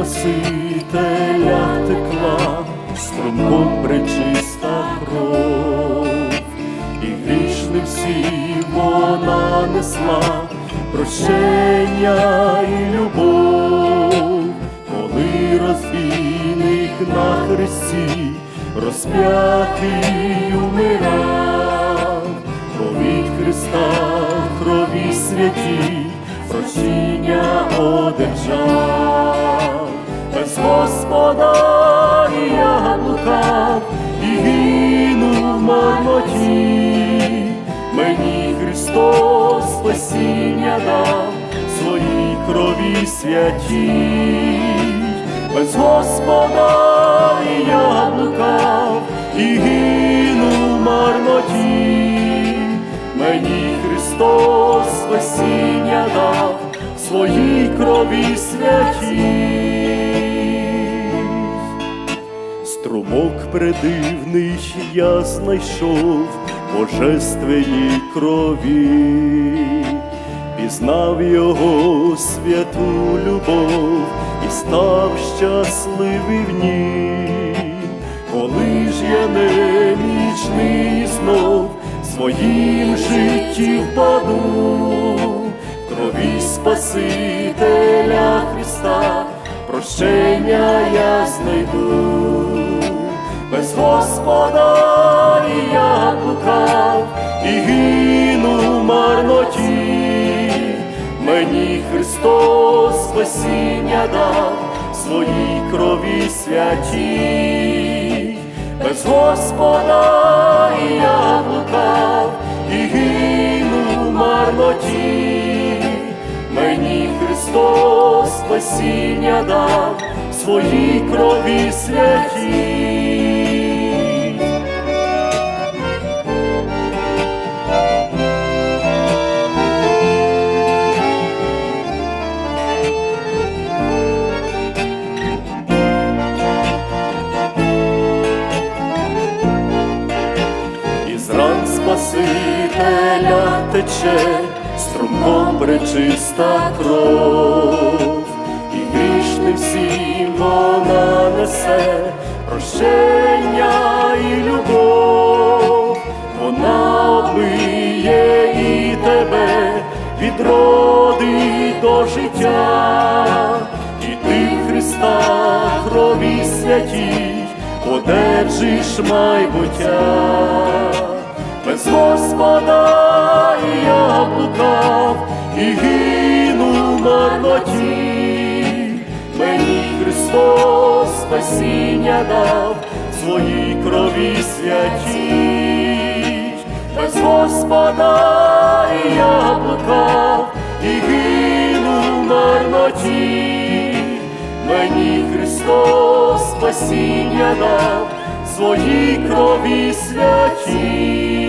Спасителя текла, струмком пречиста кров, і грішним всім вона несла прощення і любов, коли розбійник на хресті розп'ятий умирав, крові Христа, крові святі, прощення одержав, Господа і я блукав, і гину в марноті, мені Христос спасіння дав, своїй крові святій, без Господа і я блукав, і гину в марноті, мені Христос спасіння дав, своїй крові святій. Придивний я знайшов божественній крові, пізнав його святу любов і став щасливий в ній, коли ж я немічний знов своїм житті впаду, крові Спасителя Христа, прощення я знайду, Господа і я блукав, і гину в марноті, мені Христос спасіння дав, своїй крові святій, без Господа я блукав, і гину в марноті, мені Христос спасіння дав, своїй крові святій. Спасителя тече струмком пречиста кров, і грішним всім вона несе прощення і любов, вона обмиє і тебе відродить до життя, і ти Христа крові святій одержиш майбуття, без Господа я блукав, і гину в марноті, мені Христос спасіння дав, своїй крові святій, без Господа я блукав, і гину в марноті, мені Христос спасіння дав, своїй крові святій.